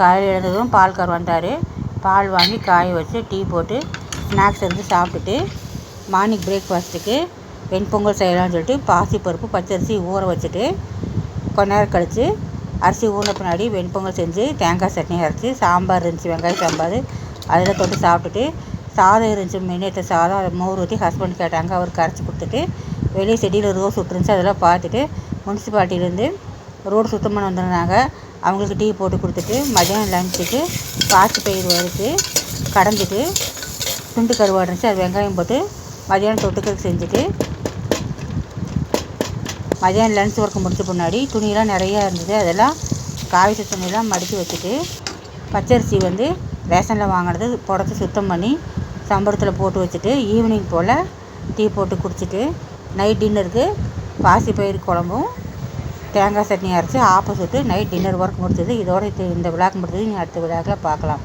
காலையில் எழுந்ததும் பால்கார் வந்தார். பால் வாங்கி காய வச்சு டீ போட்டு ஸ்நாக்ஸ் எடுத்து சாப்பிட்டுட்டு மார்னிங் பிரேக்ஃபாஸ்ட்டுக்கு வெண்பொங்கல் செய்யலாம்னு சொல்லிட்டு பாசிப்பருப்பு பச்சரிசி ஊற வச்சுட்டு கொஞ்ச நேரம் கழித்து அரிசி ஊறின பின்னாடி வெண்பொங்கல் செஞ்சு தேங்காய் சட்னி அரைச்சி சாம்பார் இருந்துச்சு வெங்காய சாம்பார். அதில் தொட்டு சாப்பிட்டுட்டு சாதம் இருந்துச்சு மின்னேற்ற சாதம். அதை மோர் ஊற்றி ஹஸ்பண்ட் கேட்டாங்க. அவருக்கு கரைச்சி கொடுத்துட்டு வெளியே செடியில் ரோஸ் விட்டுருந்துச்சு. அதெல்லாம் பார்த்துட்டு முனிசிபாலிட்டிலேருந்து ரோடு சுத்தம் பண்ண வந்திருந்தாங்க. அவங்களுக்கு டீ போட்டு கொடுத்துட்டு மதியானம் லஞ்சுக்கு பாசி பயிர் வறுத்து கடைஞ்சிட்டு துண்டு கருவாடு இருந்துச்சு அது வெங்காயம் போட்டு மதியானம் தொட்டுக்கிறதுக்கு செஞ்சுட்டு மதியானம் லன்ச் ஒர்க் முடிச்ச பின்னாடி துணியெல்லாம் நிறையா இருந்தது. அதெல்லாம் காய்ச்ச துணியெல்லாம் மடித்து வச்சுட்டு பச்சரிசி வந்து ரேஷனில் வாங்கினது புடச்சி சுத்தம் பண்ணி சம்பளத்தில் போட்டு வச்சுட்டு ஈவினிங் போல் டீ போட்டு குடிச்சிட்டு நைட் டின்னருக்கு பாசிப்பயிறு குழம்பும் தேங்காய் சட்னி அரைச்சி ஆப்போசிட்டு நைட் டின்னர் ஒர்க் முடிச்சது. இதோட இது இந்த விழாக்கு முடிச்சது நீ அடுத்த விளாக்கில் பார்க்கலாம்.